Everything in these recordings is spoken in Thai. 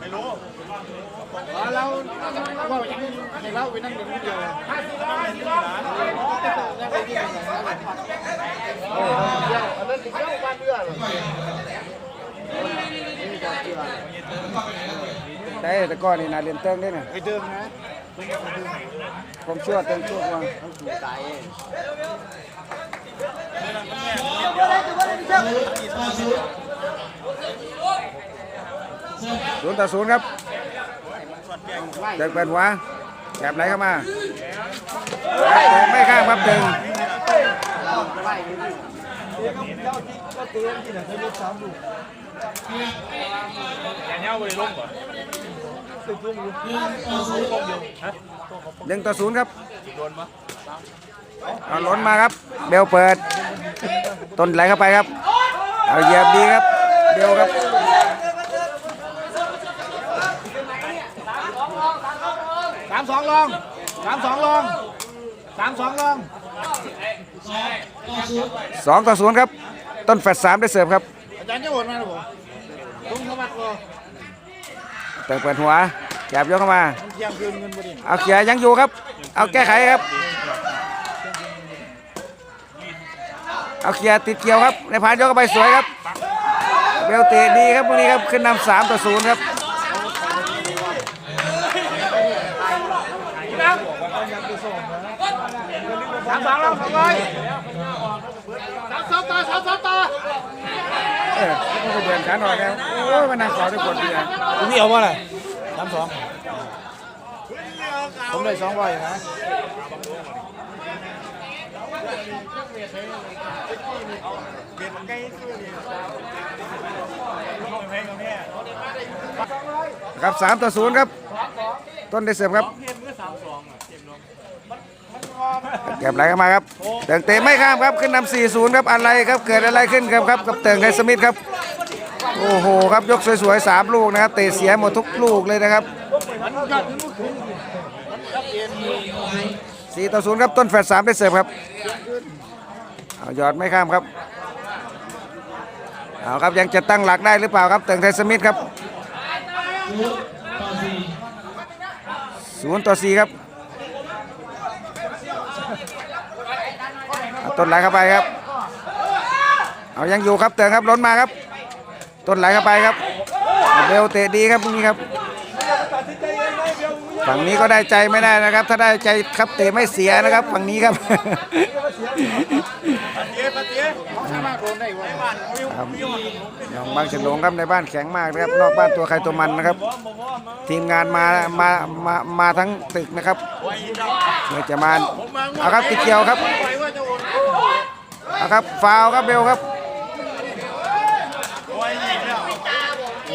ไม่รู้เราว่าอย่างนี้ให้เราไปนั่งหนึ่งเดียวห้าสิบล้านสิบล้านยังไปที่ไหนเออเดี๋ยวอันนั้นเจ้าบ้านเรือเลยนี่จะเชื่อได้แต่ก่อนนี่นาเรียนเติ้งได้น่ะไอ้เดิมนะผมชั่วเติ้งชั่ววังต้องถูกใจ ศูนย์ต่อศูนย์ครับเดินเปิดหัวแกบไหลเข้ามาไม่ข้ามครับดึงแกเนี้ยไปลงหนึ่งต่อศูนย์ครับเอาล้นมาครับ เบลเปิด ต้นไหลเข้าไปครับ เอาเหยียบดีครับ เบลครับ สามสองลองสามสองลองสามสองลองสองต่อศูนย์ครับ ต้นแฟดสามได้เสิร์ฟครับ อาจารย์จะโอนมาหรือเปล่าลุงสมัครก็เติมเปิดหัวแกบยกเข้ามาเที่ยงคืนเงินพอดีเอาเขียร์ยังอยู่ครับ เอาแก้ไขครับ เอาเขียร์ติดเกี่ยวครับ ในพานยกเข้าไปสวยครับ เบลเตะดีครับพวกนี้ครับ ขึ้นนำสามต่อศูนย์ครับ สามสองลอสองร้อยสามสองต่อสามสองต่อเออไม่ไปเดินขาหน่อยแล้วโอ้ยมันนั่งขอด้วยกดเบียร์นี่เอาว่าอะไรสามสองผมได้สองร้อยนะครับสามต่อศูนย์ครับ ต้นได้เสิร์ฟครับ เก็บไหลเข้ามาครับเติงเตะไม่ข้ามครับขึ้นนำสี่ศูนย์ครับอะไรครับเกิดอะไรขึ้นครับครับกับเติงไฮสมิธครับโอ้โหครับยกสวยๆสามลูกนะครับเตะเสียหมดทุกลูกเลยนะครับสี่ต่อศูนย์ครับต้นแฟดสามได้เสิร์ฟครับเอาหยอดไม่ข้ามครับเอาครับยังจะตั้งหลักได้หรือเปล่าครับเติงไทสมิธครับศูนย์ต่อสี่ครับเอา ต้นไหลเข้าไปครับ เอายังอยู่ครับเติงครับล้นมาครับ ต้นไหลเข้าไปครับเบลเตะดีครับพวกนี้ครับฝั่งนี้ก็ได้ใจไม่ได้นะครับ ถ้าได้ใจครับเตะไม่เสียนะครับ ฝั่งนี้ครับสามารถโดนได้วะครับน้องบางฉลงครับในบ้านแข็งมากนะครับ นอกบ้านตัวใครตัวมันนะครับ ทีมงานมามามามาทั้งตึกนะครับเมื่อจะมาเอาครับติดเกี่ยวครับ เอาครับฟาวครับเบลครับ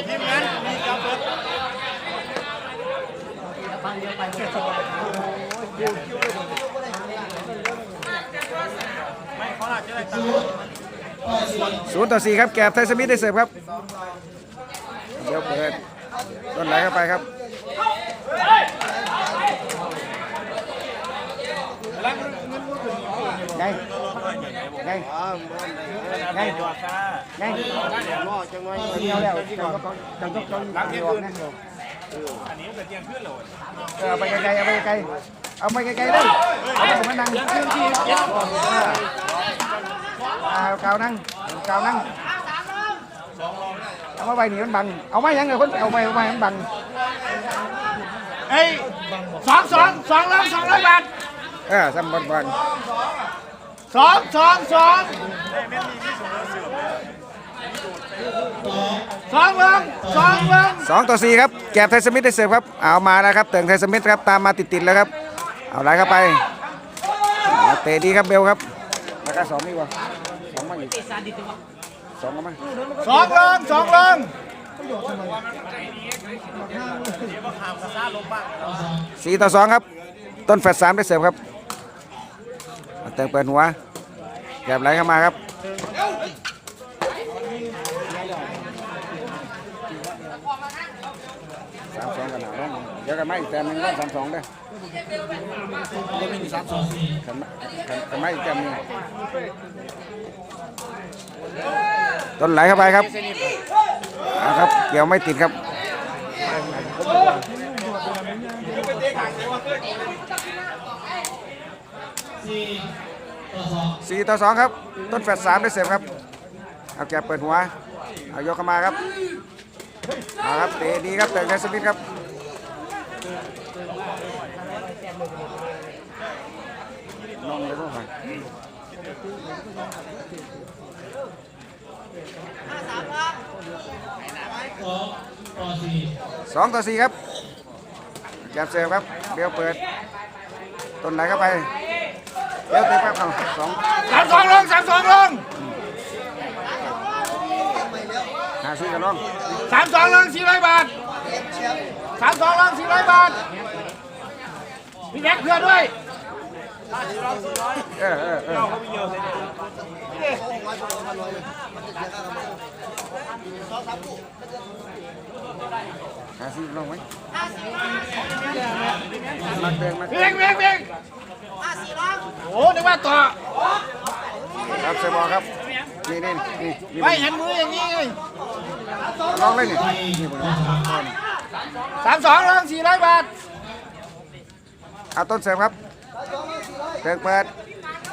ทีมงานมีกับรถศูนย์ต่อสี่ครับแกบไทสมิธได้เสิร์ฟครับเดี๋ยวเปิดต้นไหลเข้าไปครับไง ไงไงไงรอจังไว้เดียวแล้วจังก็จังก็จังหลังเที่ยงคืนอันนี้เป็นเตียงขึ้นเลยเอาไปไกลๆเอาไปไกลๆเอาไปไกลๆเลยเอาไปมันนั่งเอากาวนั่งกาวนั่งเอามาใบหนีมันบัง เอาไม้ยังไงคนเอาไม้เอาไม้มันบังเอ้ยสองสองสองลองสองร้อยบาทเออซ้ำบอลบอล สองสองสองสองลองสองลองสองต่อสี่ครับแกบไทยสมิธได้เสิร์ฟครับเอามาแล้วครับเติงไทยสมิธครับตามมาติดๆแล้วครับเอาไหลเข้าไปเอาเตะดีครับเบลครับแล้วก็สองนี่วะสองมาอีกสองก็มาสองลองสองลองสี่ต่อสองครับ ต้นแฟดสามได้เสิร์ฟครับ เติงเปิดหัวแกบไหลเข้ามาครับสามสองกันหนาลงเดี๋ยวกันมาอีกแต้มหนึงก็สามสองเด้อกันมากันกันมาอีกแต้มหนึงต้นไหลเข้าไปครับครับ เกี่ยวไม่ติดครับ สี่ต่อสองครับ ต้นแฟดสามได้เสร็จครับ เอาแกเปิดหัว เอายกเข้ามาครับมาครับเตะดีครับเตะไนสมิธครับน้องเลยพวกมันสองต่อสี่ครับแกเสิร์ฟครับเบลเปิด ต้นไหนเข้าไป เบลเตะครับเอาสองสามสองลงสามสองลงหาซื้อกันน้องสามสองลงสี่ร้อยบาทสามสองลงสี่ร้อยบาทพี่แม็กเพื่อด้วย เออเออเออหาซื้อกันน้องไหมมาเติมมาพี่แม็กพี่แม็กพี่แม็กโอ้นึกว่าต่อครับเซบอครับ นี่นี่นี่นี่ไม่เห็นมืออย่างนี้ไงลองเลยนี่นี่บนสามสองลงสี่ร้อยบาทเอาต้นเสริมครับ เติมเปิด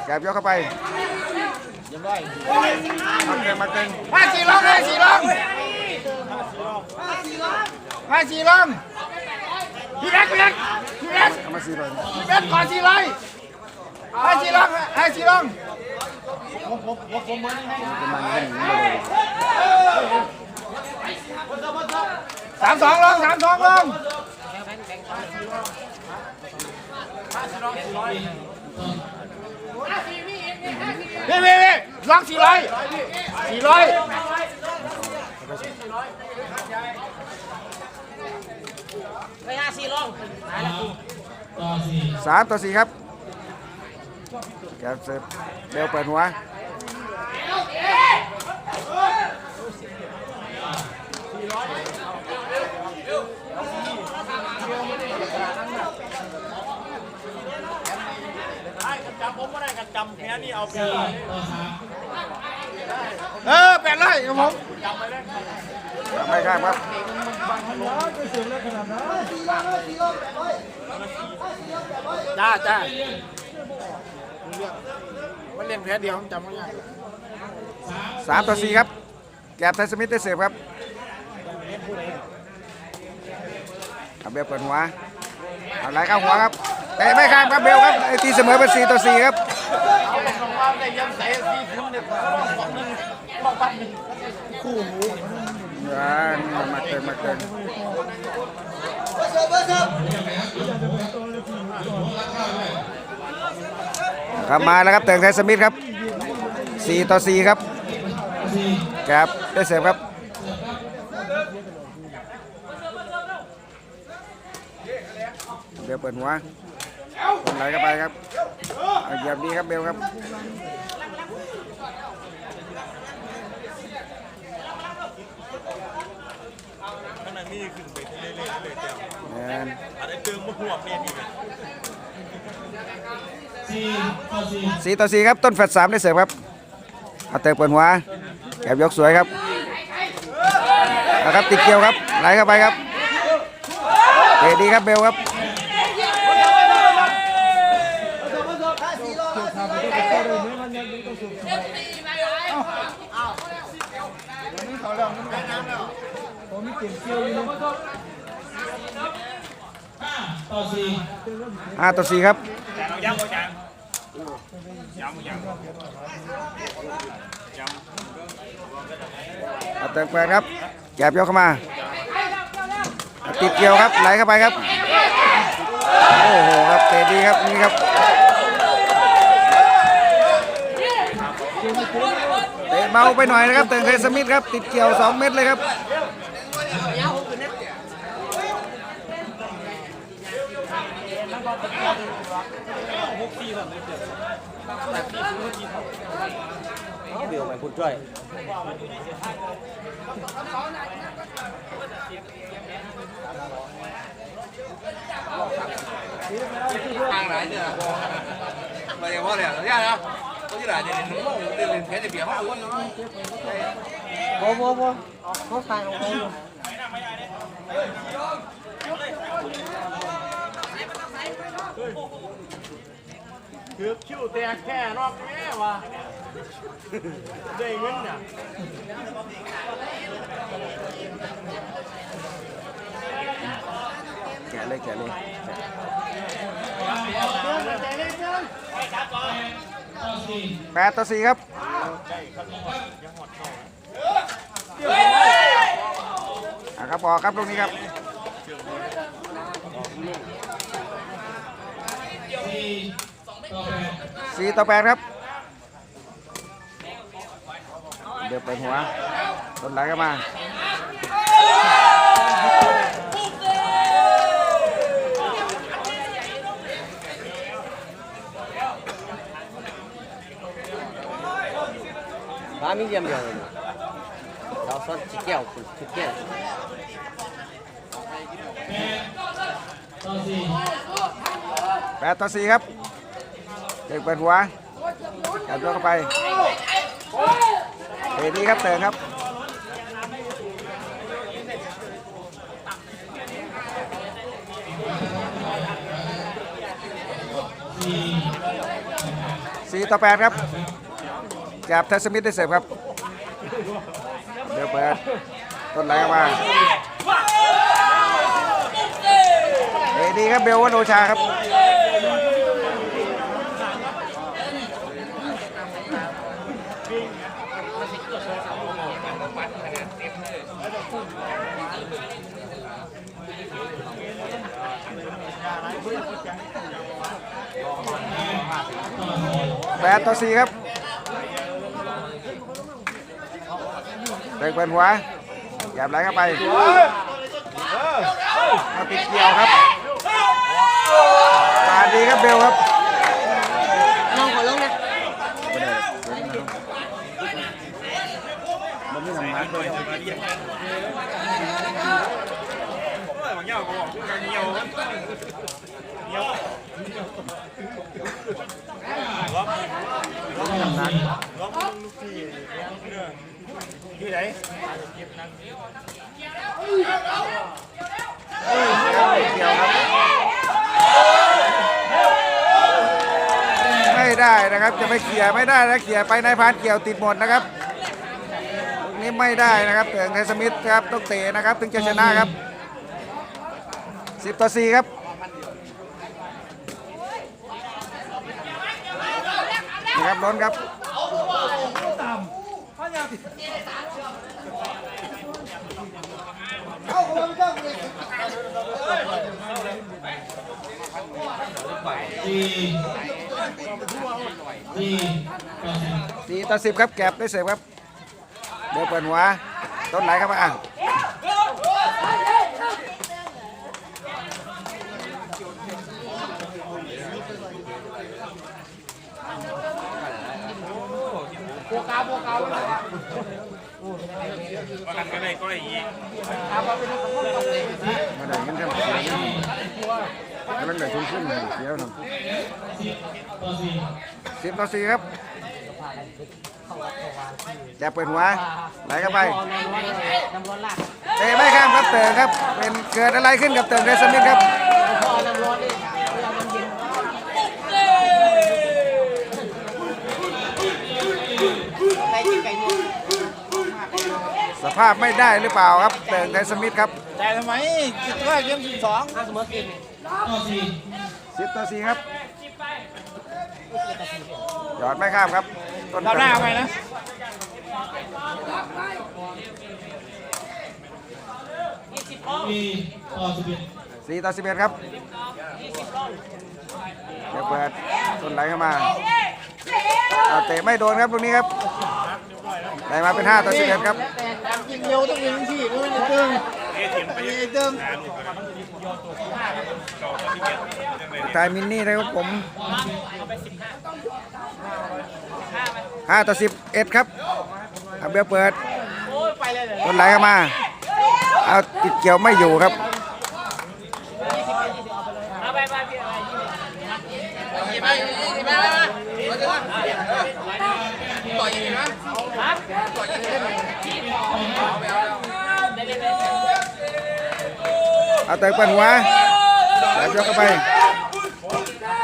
แกบยกเข้าไปมาเติมมาเติมห้าสี่ลงห้าสี่ลงห้าสี่ลงพี่แม็กพี่แม็กพี่แม็กเอามาสี่เลยพี่แม็กขอสี่ร้อยห้าสี่ลงห้าสี่ลงประมาณนี้เลยสามสองลงสามสองลงพี่พี่พี่ลองสี่ร้อย สี่ร้อยไปห้าสี่ลงสามต่อสี่ครับแกบเสิร์ฟเบลเปิดหัวจำผมก็ได้กันจำแค่นี้เอาไปเออแปดร้อยครับผมไม่ข้ามครับจ้าจ้ามันเล่นแพ้เดียวจำไม่ได้สามต่อสี่ครับ แกบไทยสมิธได้เสิร์ฟครับเอาเบลเปิดหัวเอาไหลเข้าหัวครับเตะไม่ข้ามครับเบลครับไอ้ตีเสมอเป็นสี่ต่อสี่ครับ อ่านี่มาเติมมาเติมครับมาแล้วครับเติมไทยสมิธครับ4ต่อ4ครับครับได้เสิร์ฟครับเบลเปิดหัว คนไหลเข้าไปครับเอาเหยียบดีครับเบลครับขนาดนี้ขึ้นไปเรื่อยๆเลยเจ้าแมนอะไรเติมมะฮวกเนี่ยนี่สี่ต่อสี่ครับต้นแฟดสามได้เสิร์ฟครับเอาเติมเปิดหัวแกบยกสวยครับนะครับติดเกี่ยวครับไหลเข้าไปครับเตะดีครับเบลครับ ห้าต่อสี่ครับเอาย้ำย้ำย้ำย้ำเติมเปิดครับแกบยกเข้ามา ติดเกี่ยวครับไหลเข้าไปครับ โอ้โหครับเตะดีครับนี่ครับเตะเบาไปหน่อยนะครับเติมเคสมิธครับ ติดเกี่ยว 2 เม็ดเลยครับ mà giờ có lẽ ra đâu có chứ là để nó để lên thế thì việc họ luôn โบโบโบเขาขายของเขาอยู่ ถือคิ้วแตกแค่รอบแม่วะได้เงินเนี่ยแกะเลยแกะเลยแปดต่อสี่ครับอะครับออกครับตรงนี้ครับ สี่ต่อแปดครับ เดี๋ยวไปดหัวต้นไหลก็มาร้ามีเยี่ยมเดียวเลยเราซอสชิเกียวชิเกียว แปดต่อสี่ครับเด็กเปิดหัวจับตัวเข้าไปเตะดีครับเติงครับสี่ต่อแปดครับจับเทสมิธได้เสิร์ฟครับ เดี๋ยวเปิดต้นไหลเข้ามาเตะดีครับเบลวันโอชาครับ แปดต่อสี่ครับเด็กเป็นหัวหยับไหลเข้าไปมาติดเกี่ยวครับมาดีครับเบลครับน้องขอลงนะมันไม่ทำงานเลยบางอย่างก็บอกกันเงียว เงียวที่ไหนเกี่ยวครับไม่ได้นะครับจะไปเขี่ยไม่ได้นะเขี่ยไปนายพานเกี่ยวติดหมดนะครับลูกนี้ไม่ได้นะครับเตืองไทยสมิธครับต้องเตะนะครับ ถึงจะชนะครับ 10 ต่อ 4 ครับ ครับล้นครับสี่ต่อสิบครับแก็บได้เสิร์ฟครับเดี๋ยวเปิดหัวต้นไหลครับ มาอะมาได้กันครับกำลังได้ชุ่มขึ้นเสียวหน่อยสิบต่อสี่ครับแจะเปิดหัวไหลเข้าไปนำร้อนลาเตะไม่ข้ามครับเตะครับเป็นเกิดอะไรขึ้นกับเตะเดซมิธครับ พอน้ำร้อนนี่เวลามันเย็นไก่ที่ไก่นุ่ม ส ภาพไม่ได้หรือเปล่าครับเตะเดซมิธครับแต่ทำไมคิดว่าเกมสิบสองถ้าเสมอกินสิบต่อสี่ครับหยอดไม่ข้ามครับต้นรอบหน้าเอาไงนะสี่ต่อสิบเอ็ดครับเดี๋ยวเปิดต้นไหลเข้ามาเอาเตะไม่โดนครับตรงนี้ครับได้มาเป็นห้าต่อสิบเอ็ดครับ ยิงเร็วต้องยิงที่ไม่ได้ตึงไม่ได้ตึงทายมินนี่นะครับผมห้าต่อสิบเอ็ดครับเอาเบลเปิดต้นไหลเข้ามา เอาติดเกี่ยวไม่อยู่ครับเอาไปไป พี่อะไรยี่สิบไปยี่สิบไปมาต่อยยี่สิบนะต่อยยี่สิบได้เลยเอาเติงเปิดหัวแล้วยกเข้าไป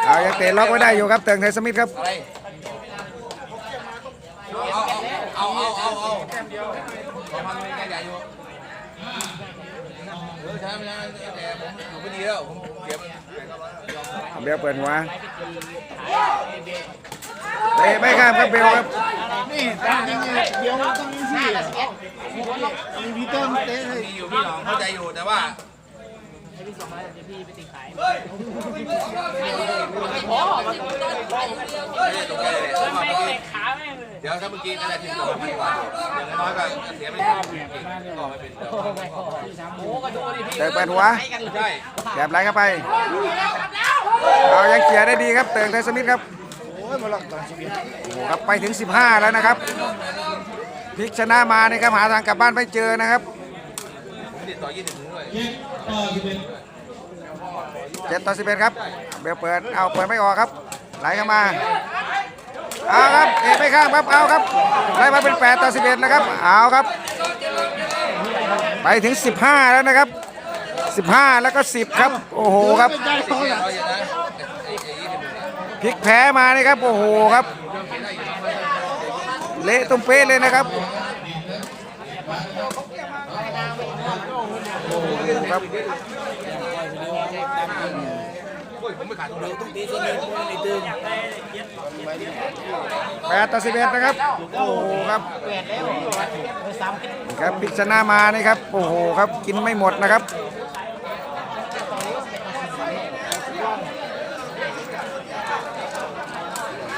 เอายังเตะล็อกไว้ได้อยู่ครับเติงไทยสมิธครับอะไรเอาเอาเอาเอาเอาเอามันไม่ใหญ่อยู่เออใช่ไม่ใช่แต่ผมอยู่ไม่ดีแล้วผมเก็บเบลเปิดหัว เตะไม่ข้ามครับเบลครับนี่ตามจริงเนี่ยเดี๋ยวต้องมีสี่มีพีเตอร์เตะให้มีอยู่พี่น้องเข้าใจอยู่แต่ว่าพอมันต้องไม่ได้ตกใจเลยไม่เตะขาแม่งเลยเดี๋ยวถ้าเมื่อกี้นั่นแหละทีมตัวมันกว่าอย่างน้อยก็เสียไม่ได้ก็ไม่เป็นโอ้ก็ดูดิพี่เติงเปิดหัวแกบไหลเข้าไป เอายังเกียได้ดีครับเติงไทยสมิธครับ อ้ยมาหลอกต่อชีวิตโอ้โหครับไปถึง 15 แล้วนะครับพลิกชนะมานี่ครับหาทางกลับบ้านไม่เจอนะครับเจ็ดต่อสิบเอ็ดครับเบลเปิดเอาเปิดไม่ออกครับ ไหลเข้ามาเอาครับเอไม่ข้ามครับเอาครับไล่มาเป็น 8 ต่อ 11แล้วครับเอาครับ ไปถึง 15 แล้วนะครับ 15 แล้วก็ 10 ครับ โอ้โหครับ พลิกแพ้มานี่ครับ โอ้โหครับ เละตุ้มเป๊ะเลยนะครับโอ้โหครับไม่ขาดทุนเลยแปดต่อสิบเอ็ดนะครับ โอ้โหครับครับพิชนะมานี่ครับ โอ้โหครับ กินไม่หมดนะครับ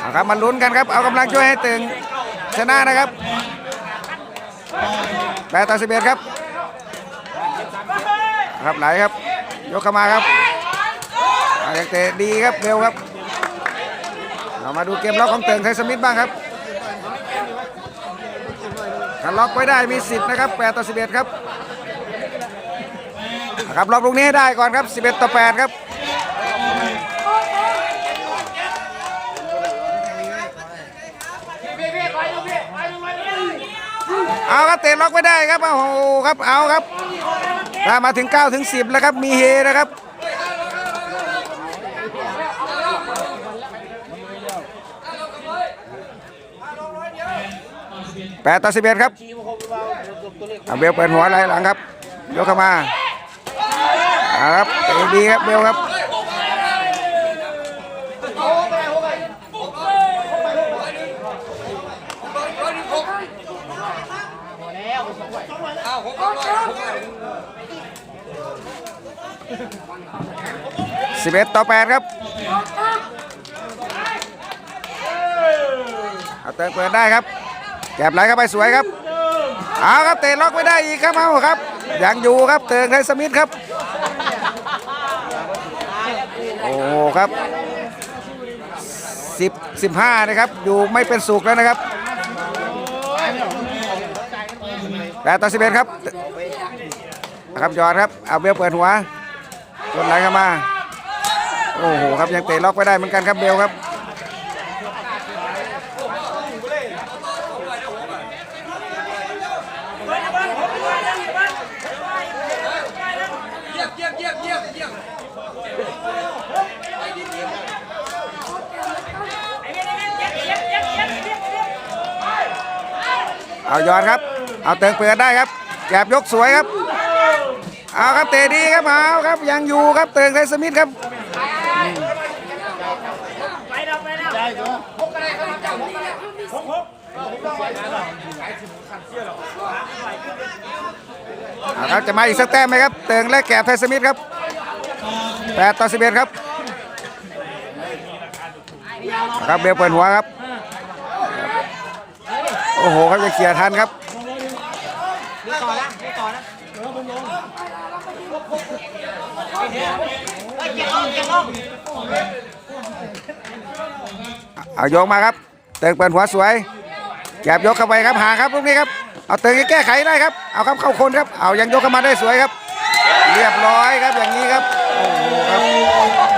เอาครับมาลุ้นกันครับ เอากำลังช่วยให้ตึงชนะนะครับแปดต่อสิบเอ็ดครับครับไหลครับ ยกเข้ามาครับอาอย่างเตะดีครับเร็วครับเรามาดูเกมล็อกของเติงไทยสมิธบ้างครับถ้าล็อกไว้ได้มีสิทธิ์นะครับ8ต่อ11ครับครับล็อกลูกนี้ให้ได้ก่อนครับ11ต่อ8ครับ เอาครับเตะล็อกไว้ได้ครับโอ้โหครับเอาครับถ้ามาถึง9ถึง10แล้วครับมีเฮนะครับแปดต่อสิบเอ็ดครับเบลเปิดหัวไหลหลังครับยกเข้ามาเอาครับเตะดีครับเบลครับ อ้าวผมก็ร้อยสิบเอ็ดต่อแปดครับเอาเติมเปิดได้ครับแก็บไหลเข้าไปสวยครับเอาครับเตะล็อกไม่ได้อีกครับเอาครับยังอยู่ครับเติงไทสมิธครับ โอ้โหครับสิบสิบห้านะครับ อยู่ไม่เป็นสุขแล้วนะครับ แปดต่อสิบเอ็ดครับนะครับยอดครับเอาเบลเปิดหัวจนไหลเข้ามา โอ้โหครับยังเตะล็อกไม่ได้เหมือนกันครับเบลครับเยี่ยมเยี่ยมเยี่ยมเยี่ยมเยี่ยมเอายอดครับ เอาเติงเปิดได้ครับแกบยกสวยครับ เอาครับเตะดีครับเอาครับยังอยู่ครับเติงไทสมิธครับได้ตัวเอาครับจะมาอีกสักแต้มไหมครับ เติงและแกบไทสมิธครับ8ต่อ11ครับเอาครับเบลเปิดหัวครับ โอ้โหครับจะเคลียทันครับ เอาโยกมาครับ เติงเปิดหัวสวยแกบยกเข้าไปครับหาครับลูกนี้ครับ เอาเติงแก้ไขได้ครับ เอาครับเข้าคนครับ เอายังยกเข้ามาได้สวยครับ เรียบร้อยครับอย่างนี้ครับ โอ้โหครับ